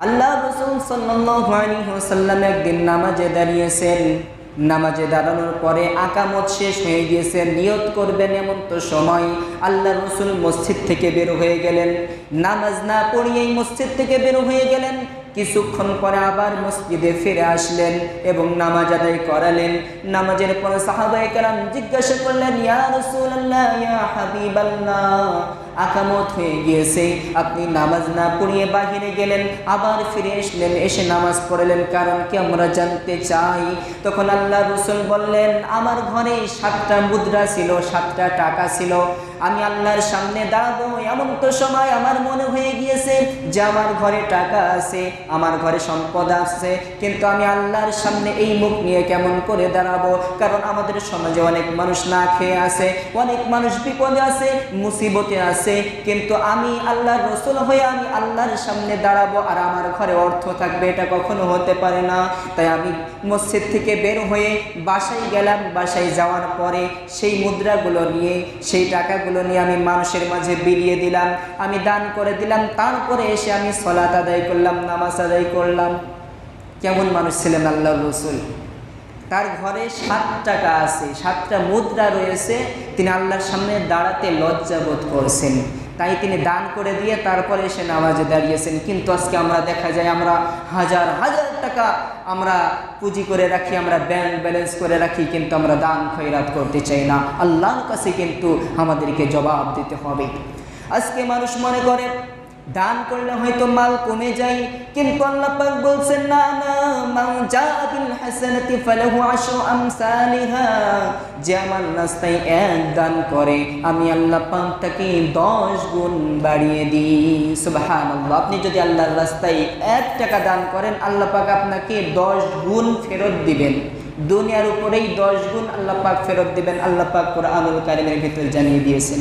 আল্লাহ রসুল সাল্লাম একদিন নামাজে দাঁড়িয়েছেন। নামাজে দাঁড়ানোর পরে আকামত শেষ হয়ে গিয়েছে, নিয়ত করবেন এমন তো সময়। আল্লাহ রসুল মসজিদ থেকে বের হয়ে গেলেন। নামাজ না পড়িয়েই মসজিদ থেকে বের হয়ে গেলেন। কিছুক্ষণ পরে আবার মসজিদে ফিরে আসলেন এবং নামাজ আদায় করালেন। নামাজের পরে সাহাবায়ে কেরাম জিজ্ঞাসা করলেন আকামত হয়ে গিয়েছে। আপনি নামাজ না পড়িয়ে বাহিরে গেলেন, আবার ফিরে আসলেন এসে নামাজ পড়লেন, কারণ কি আমরা জানতে চাই? তখন আল্লাহ রসুল বললেন, আমার ঘরে সাতটা মুদ্রা ছিল, সাতটা টাকা ছিল। আমি আল্লাহর সামনে দাঁড়াবো, এমন তো সময় আমার মনে হয়ে গিয়েছে যে আমার ঘরে টাকা আছে, আমার ঘরে সম্পদ আছে, কিন্তু আমি আল্লাহর সামনে এই মুখ নিয়ে কেমন করে দাঁড়াবো? কারণ আমাদের সমাজে অনেক মানুষ না খেয়ে আছে, অনেক মানুষ বিপদে আছে, মুসিবতে আছে, কিন্তু আমি আল্লাহর রসুল হয়ে আমি আল্লাহর সামনে দাঁড়াবো আর আমার ঘরে অর্থ থাকবে, এটা কখনো হতে পারে না। তাই আমি মসজিদ থেকে বের হয়ে বাসায় গেলাম, বাসায় যাওয়ার পরে সেই মুদ্রাগুলো নিয়ে, সেই টাকাগুলো নিয়ে আমি মানুষের মাঝে বিলিয়ে দিলাম। আমি দান করে দিলাম। তারপরে এসে আমি সলাত আদায় করলাম, নামাজ আদায় করলাম। কেমন মানুষ ছিলেন আল্লাহ রসুল? তার ঘরে সাত টাকা আছে, সাতটা মুদ্রা রয়েছে। তিনি আল্লাহর সামনে দাঁড়াতে লজ্জা বোধ করছেন। তাই তিনি দান করে দিয়ে তারপরে এসে নামাজে দাঁড়িয়েছেন। কিন্তু আজকে আমরা দেখা যায়, আমরা হাজার হাজার টাকা আমরা পুঁজি করে রাখি, আমরা ব্যাংক ব্যালেন্স করে রাখি, কিন্তু আমরা দান খৈরাত করতে চাই না। আল্লাহর কাছে কিন্তু আমাদেরকে জবাব দিতে হবে। আজকে মানুষ মনে করে দান করলে হয়তো মাল কমে যায়, কিন্তু আল্লাহ পাক বলছেন, না না, মান জাআ বিল হাসানাতি ফালাহু আশরু আমসালিহা। যে আমার রাস্তায় এক দান করে, আমি আল্লাহ পাক তাকে 10 গুণ বাড়িয়ে দিই। সুবহানাল্লাহ, আপনি যদি আল্লাহর রাস্তায় এক টাকা দান করেন, আল্লাহ পাক আপনাকে 10 গুণ ফেরত দিবেন। দুনিয়ার উপরেই 10 গুণ আল্লাহ পাক ফেরত দিবেন, আল্লাহ পাক কোরআনুল কারীমের ভিতরে জানিয়ে দিয়েছেন।